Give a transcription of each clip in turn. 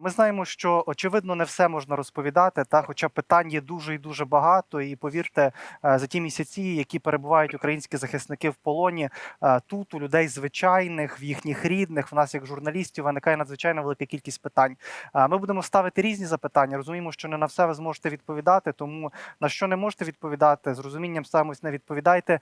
Ми знаємо, що очевидно не все можна розповідати, та хоча питань є дуже і дуже багато. І повірте, е, за ті місяці, які перебувають українські захисники в полоні, е, тут у людей звичайних, в їхніх рідних, в нас як журналістів виникає надзвичайно велика кількість питань. Е, Ми будемо ставити різні запитання. Розуміємо, що не на все ви зможете відповідати, тому на що не можете відповідати, з розумінням ставимось, не відповідайте.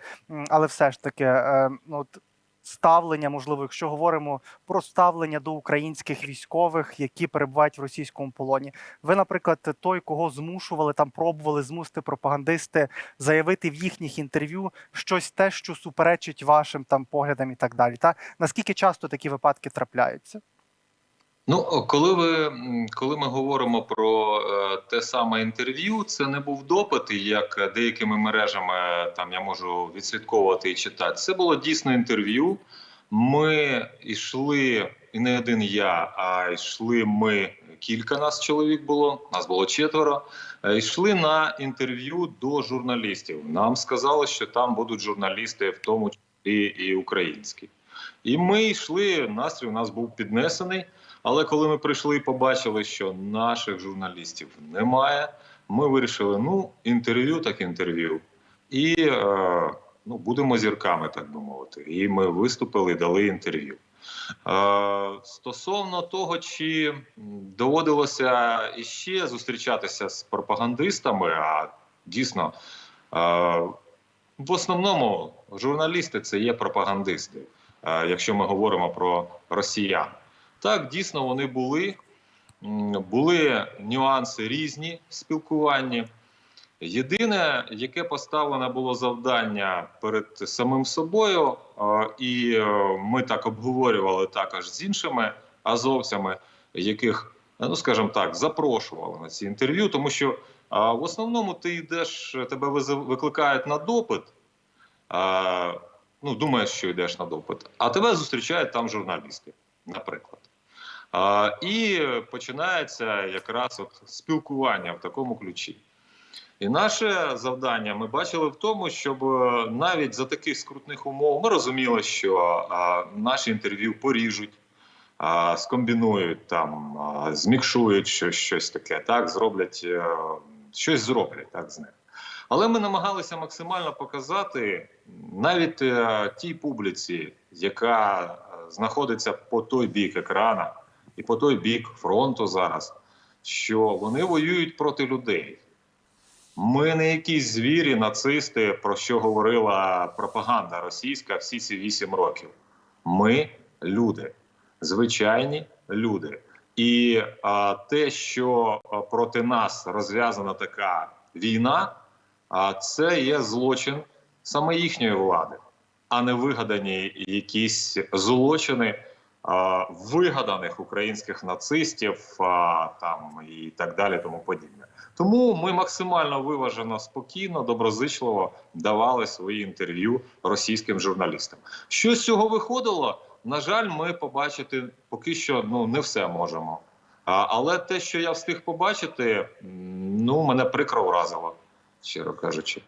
Але все ж таки, от ставлення, можливо, якщо говоримо про ставлення до українських військових, які перебувають в російському полоні. Ви, наприклад, той, кого змушували там, пробували змусити пропагандисти заявити в їхніх інтерв'ю щось те, що суперечить вашим там поглядам і так далі. Та наскільки часто такі випадки трапляються? Ну, коли ви коли ми говоримо про е, те саме інтерв'ю, це не був допит, як деякими мережами там я можу відслідковувати і читати. Це було дійсно інтерв'ю. Ми йшли, і не один я, а йшли ми. Кілька нас чоловік було, нас було четверо. е, Йшли на інтерв'ю до журналістів. Нам сказали, що там будуть журналісти, в тому числі і українські. І ми йшли. Настрій у нас був піднесений. Але коли ми прийшли і побачили, що наших журналістів немає, ми вирішили: ну, інтерв'ю так інтерв'ю. І е, ну, будемо зірками, так би мовити. І ми виступили і дали інтерв'ю. Е, стосовно того, чи доводилося іще зустрічатися з пропагандистами, а дійсно, е, в основному журналісти це є пропагандисти, е, якщо ми говоримо про росіян. Так, дійсно, вони були. Були нюанси різні в спілкуванні. Єдине, яке поставлене було завдання перед самим собою, і е, ми так обговорювали також з іншими азовцями, яких, ну скажімо так, запрошували на ці інтерв'ю, тому що в основному ти йдеш, тебе викликають на допит. Ну, думаєш, що йдеш на допит, а тебе зустрічають там журналісти, наприклад. А, і починається якраз от спілкування в такому ключі. І наше завдання ми бачили в тому, щоб е, навіть за таких скрутних умов ми розуміли, що а, наші інтерв'ю поріжуть, а, скомбінують там, а, змікшують щось, щось таке, так зроблять е, щось зроблять так з ним. Але ми намагалися максимально показати навіть е, тій публіці, яка е, знаходиться по той бік екрана і по той бік фронту зараз, що вони воюють проти людей. Ми не якісь звірі, нацисти, про що говорила пропаганда російська всі ці вісім років. Ми люди, звичайні люди. І а, те, що проти нас розв'язана така війна, а це є злочин саме їхньої влади, а не вигадані якісь злочини вигаданих українських нацистів там і так далі, тому подібне. Тому ми максимально виважено, спокійно, доброзичливо давали свої інтерв'ю російським журналістам. Що з цього виходило? На жаль, ми побачити поки що ну не все можемо. Але те, що я встиг побачити, ну мене прикро вразило, щиро кажучи.